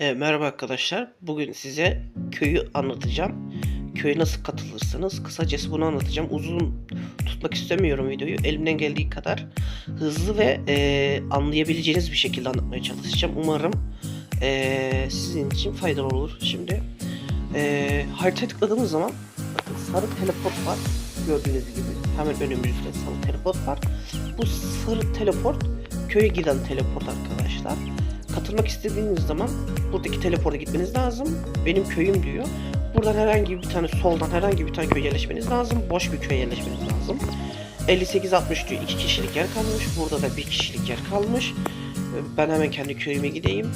E, merhaba arkadaşlar. Bugün size köyü anlatacağım. Köye nasıl katılırsınız? Kısacası bunu anlatacağım. Uzun tutmak istemiyorum videoyu. Elimden geldiği kadar hızlı ve e, anlayabileceğiniz bir şekilde anlatmaya çalışacağım. Umarım e, sizin için faydalı olur. Şimdi e, haritaya tıkladığımız zaman bakın sarı teleport var. Gördüğünüz gibi hemen önümüzde sarı teleport var. Bu sarı teleport köye giden teleport arkadaşlar. Katılmak istediğiniz zaman buradaki teleporta gitmeniz lazım. Benim köyüm diyor. Buradan herhangi bir tane soldan herhangi bir tane köye yerleşmeniz lazım. Boş bir köye yerleşmeniz lazım. 58-60 diyor. 2 kişilik yer kalmış. Burada da bir kişilik yer kalmış. Ben hemen kendi köyüme gideyim.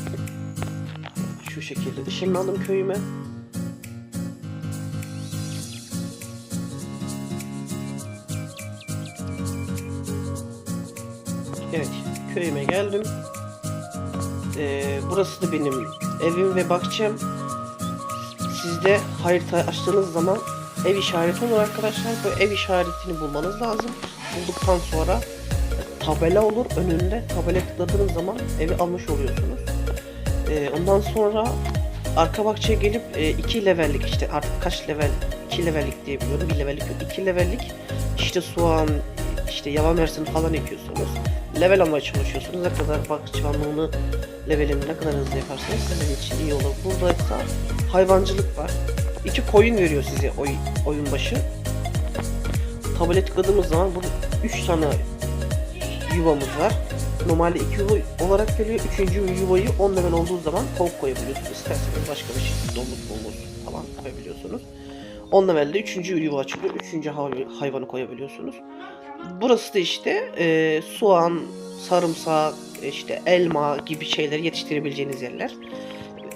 Şu şekilde ışınlandım köyüme. Evet, köyüme geldim. Ee, burası da benim evim ve bahçem. Sizde harita açtığınız zaman ev işareti olur arkadaşlar. Bu ev işaretini bulmanız lazım. Bulduktan sonra tabela olur önünde. Tabela tıkladığınız zaman evi almış oluyorsunuz. Ee, ondan sonra arka bahçeye gelip 2 levellik işte artık kaç level 2 levellik diye biliyorum. 1 levellik yok. 2 levellik işte soğan, işte yavan mersin falan ekiyorsunuz. Level almaya çalışıyorsunuz. Ne kadar bahçıvanlığını levelini ne kadar hızlı yaparsanız sizin için iyi olur. Burada ise hayvancılık var. İki koyun veriyor size oy, oyun başı. Tablet tıkladığımız zaman burada 3 tane yuvamız var. Normalde 2 yuva olarak geliyor. Üçüncü yuvayı 10 level olduğu zaman tavuk koyabiliyorsunuz. İsterseniz başka bir şey domuz domuz falan koyabiliyorsunuz. 10 levelde 3. yuva açılıyor. 3. hayvanı koyabiliyorsunuz. Burası da işte e, soğan, sarımsak, işte elma gibi şeyleri yetiştirebileceğiniz yerler.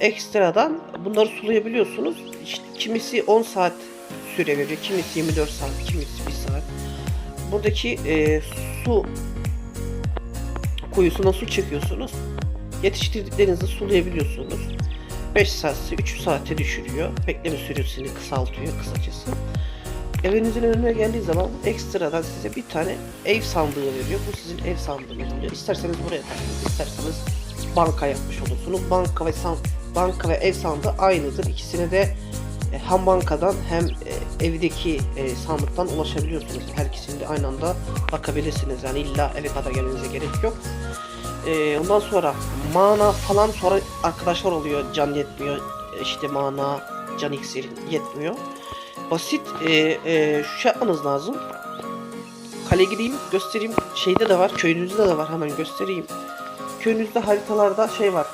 Ekstradan bunları sulayabiliyorsunuz. İşte kimisi 10 saat süre veriyor, kimisi 24 saat, kimisi 1 saat. Buradaki e, su kuyusuna su çekiyorsunuz. Yetiştirdiklerinizi sulayabiliyorsunuz. 5 saatse 3 saate düşürüyor. Bekleme süresini kısaltıyor kısacası. Evinizin önüne geldiği zaman ekstradan size bir tane ev sandığı veriyor. Bu sizin ev sandığınız oluyor. İsterseniz buraya taksınız, isterseniz banka yapmış olursunuz. Banka ve san banka ve ev sandığı aynıdır. İkisine de e, hem bankadan hem e, evdeki e, sandıktan ulaşabiliyorsunuz. Her ikisini de aynı anda bakabilirsiniz. Yani illa eve kadar gelmenize gerek yok. Ondan sonra mana falan sonra arkadaşlar oluyor. Can yetmiyor. İşte mana, can iksir yetmiyor basit e, e, şu şey yapmanız lazım. Kale gideyim göstereyim. Şeyde de var. Köyünüzde de var. Hemen göstereyim. Köyünüzde haritalarda şey var.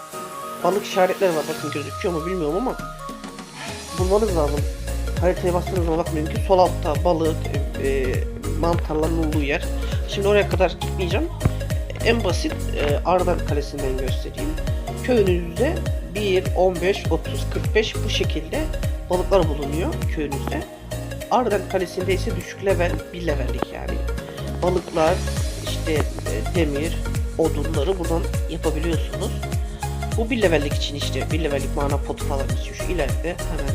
Balık işaretleri var. Bakın gözüküyor mu bilmiyorum ama bulmanız lazım. Haritaya bastığınız zaman bakmayın ki sol altta balık, e, mantarların olduğu yer. Şimdi oraya kadar gitmeyeceğim. En basit e, Ardan Kalesi'nden göstereyim. Köyünüzde 1, 15, 30, 45 bu şekilde balıklar bulunuyor köyünüzde. Arden Kalesi'nde ise düşük level, bir levellik yani. Balıklar, işte e, demir, odunları buradan yapabiliyorsunuz. Bu bir levellik için işte bir levellik mana potu falan istiyor. Şu ileride hemen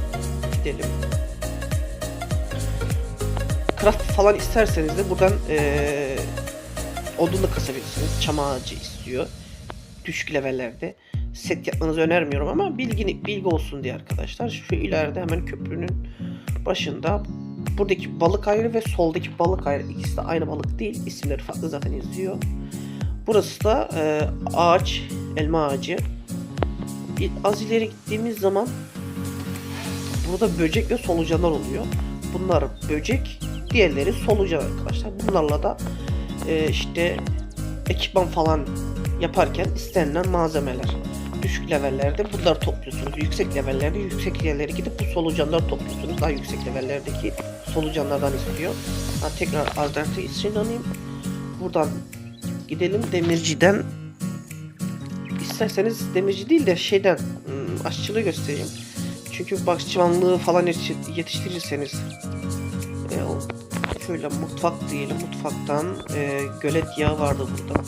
gidelim. Craft falan isterseniz de buradan ee, odun da kasabilirsiniz. Çam ağacı istiyor. Düşük levellerde set yapmanızı önermiyorum ama bilgi, bilgi olsun diye arkadaşlar. Şu ileride hemen köprünün başında buradaki balık ayrı ve soldaki balık ayrı. İkisi de aynı balık değil. İsimleri farklı zaten yazıyor. Burası da e, ağaç, elma ağacı. Bir, az ileri gittiğimiz zaman burada böcek ve solucanlar oluyor. Bunlar böcek, diğerleri solucan arkadaşlar. Bunlarla da e, işte ekipman falan yaparken istenilen malzemeler düşük levellerde bunları topluyorsunuz. Yüksek levellerde yüksek yerlere gidip bu solucanları topluyorsunuz. Daha yüksek levellerdeki solucanlardan istiyor. Ha, tekrar Azderte ışınlanayım. Buradan gidelim demirciden. İsterseniz demirci değil de şeyden ım, aşçılığı göstereyim. Çünkü bahçıvanlığı falan yetiştirirseniz e, şöyle mutfak diyelim mutfaktan e, gölet yağı vardı burada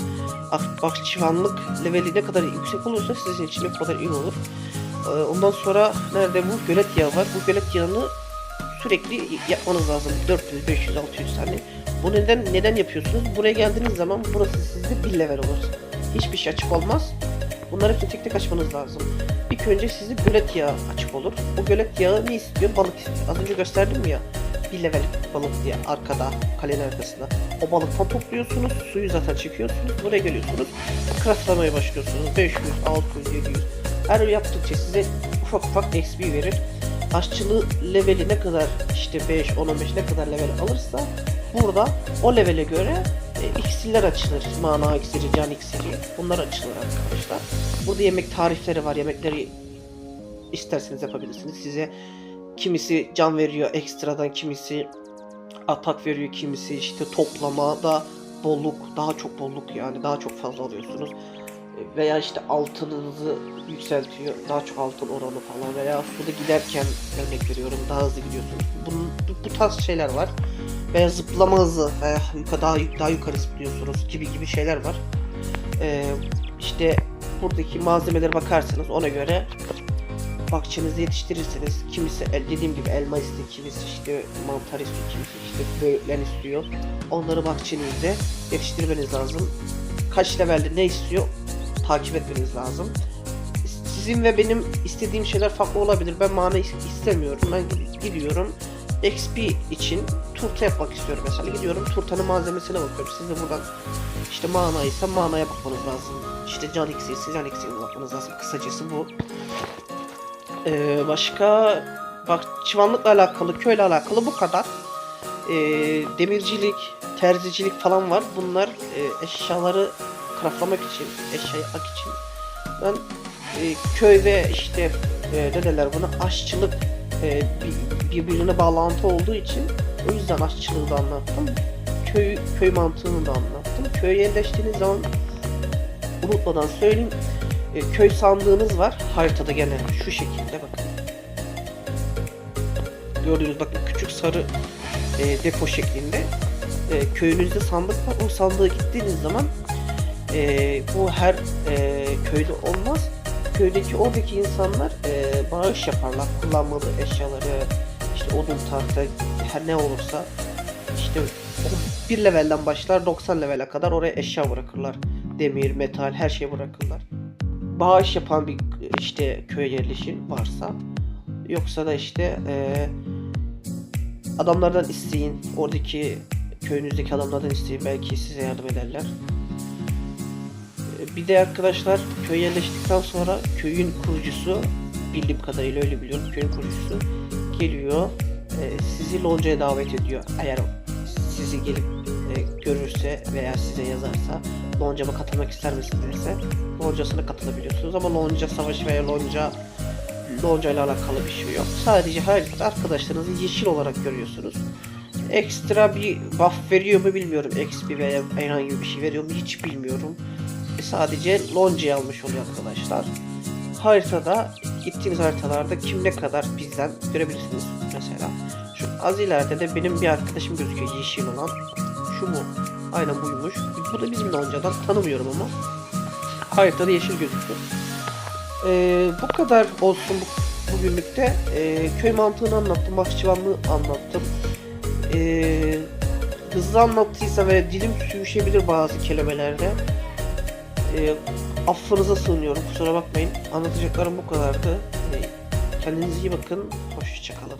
bahçıvanlık leveli ne kadar yüksek olursa sizin için o kadar iyi olur. Ee, ondan sonra nerede bu gölet yağı var. Bu gölet yağını sürekli yapmanız lazım. 400, 500, 600 tane. Bu neden neden yapıyorsunuz? Buraya geldiğiniz zaman burası sizde bir level olur. Hiçbir şey açık olmaz. Bunları hepsini tek tek açmanız lazım. İlk önce sizi gölet yağı açık olur. Bu gölet yağı ne istiyor? Balık istiyor. Az önce gösterdim ya. Bir level balık diye arkada, kalenin arkasında. O balıktan topluyorsunuz, suyu zaten çekiyorsunuz. Buraya geliyorsunuz. Craftlamaya başlıyorsunuz. 500, 600, 700. Her yaptıkça size ufak ufak XP verir. Aşçılığı leveli ne kadar işte 5, 10, 15 ne kadar level alırsa burada o levele göre e, iksirler açılır. Mana iksiri, can iksiri. Bunlar açılır arkadaşlar. Burada yemek tarifleri var. Yemekleri isterseniz yapabilirsiniz. Size kimisi can veriyor ekstradan, kimisi atak veriyor, kimisi işte toplamada bolluk, daha çok bolluk yani daha çok fazla alıyorsunuz. Veya işte altınınızı yükseltiyor, daha çok altın oranı falan veya suda giderken örnek veriyorum daha hızlı gidiyorsunuz. Bunun, bu, bu tarz şeyler var. Veya zıplama hızı veya yukarı, daha, daha yukarı zıplıyorsunuz gibi gibi şeyler var. Ee, işte buradaki malzemelere bakarsanız ona göre bahçenizi yetiştirirseniz kimisi el, dediğim gibi elma istiyor, kimisi işte mantar istiyor, kimisi işte böğürtlen istiyor. Onları bahçenizde yetiştirmeniz lazım. Kaç levelde ne istiyor takip etmeniz lazım. Sizin ve benim istediğim şeyler farklı olabilir. Ben mana is- istemiyorum. Ben gid- gidiyorum XP için turta yapmak istiyorum mesela. Gidiyorum turtanın malzemesine bakıyorum. Siz de buradan işte mana ise manaya bakmanız lazım. İşte can iksiri ise can iksirine bakmanız lazım. Kısacası bu. Ee, başka bahçıvanlıkla alakalı, köyle alakalı bu kadar. Ee, demircilik, terzicilik falan var. Bunlar e, eşyaları craftlamak için, eşya yapmak için. Ben e, köy ve işte e, ne derler aşçılık e, bir- birbirine bağlantı olduğu için o yüzden aşçılığı da anlattım. Köy köy mantığını da anlattım. Köye yerleştiğiniz zaman unutmadan söyleyeyim. E, köy sandığınız var. Haritada gene şu şekilde bakın. Gördüğünüz bakın küçük sarı e, depo şeklinde. E, köyünüzde sandık var. O sandığa gittiğiniz zaman e, bu her e, köyde olmaz. Köydeki oradaki insanlar e, bağış yaparlar. Kullanmadığı eşyaları, işte odun tahta, her ne olursa işte bir levelden başlar 90 levele kadar oraya eşya bırakırlar. Demir, metal her şey bırakırlar. Bağış yapan bir işte köy yerleşim varsa yoksa da işte e, adamlardan isteyin. Oradaki köyünüzdeki adamlardan isteyin. Belki size yardım ederler. E, Bir de arkadaşlar köy yerleştikten sonra köyün kurucusu bildiğim kadarıyla öyle biliyorum. Köyün kurucusu geliyor. e, sizi loncaya davet ediyor. Eğer sizi gelip e, görürse veya size yazarsa loncama katılmak ister misiniz derse loncasına katılabiliyorsunuz ama lonca savaşı veya lonca lonca ile alakalı bir şey yok. Sadece haritada arkadaşlarınızı yeşil olarak görüyorsunuz. Ekstra bir buff veriyor mu bilmiyorum. XP veya herhangi bir şey veriyor mu hiç bilmiyorum. E, sadece loncayı almış oluyor arkadaşlar. Haritada gittiğimiz haritalarda kim ne kadar bizden görebilirsiniz mesela. Şu az ileride de benim bir arkadaşım gözüküyor yeşil olan. Şu mu? Aynen buymuş. Bu da bizim loncadan tanımıyorum ama. Haritada yeşil gözüküyor. Ee, bu kadar olsun bu, bugünlükte. Ee, köy mantığını anlattım, bahçıvanlığı anlattım. Ee, hızlı anlattıysa ve dilim sürüşebilir bazı kelimelerde. Ee, affınıza sığınıyorum, kusura bakmayın. Anlatacaklarım bu kadardı. Ee, kendinize iyi bakın, hoşçakalın.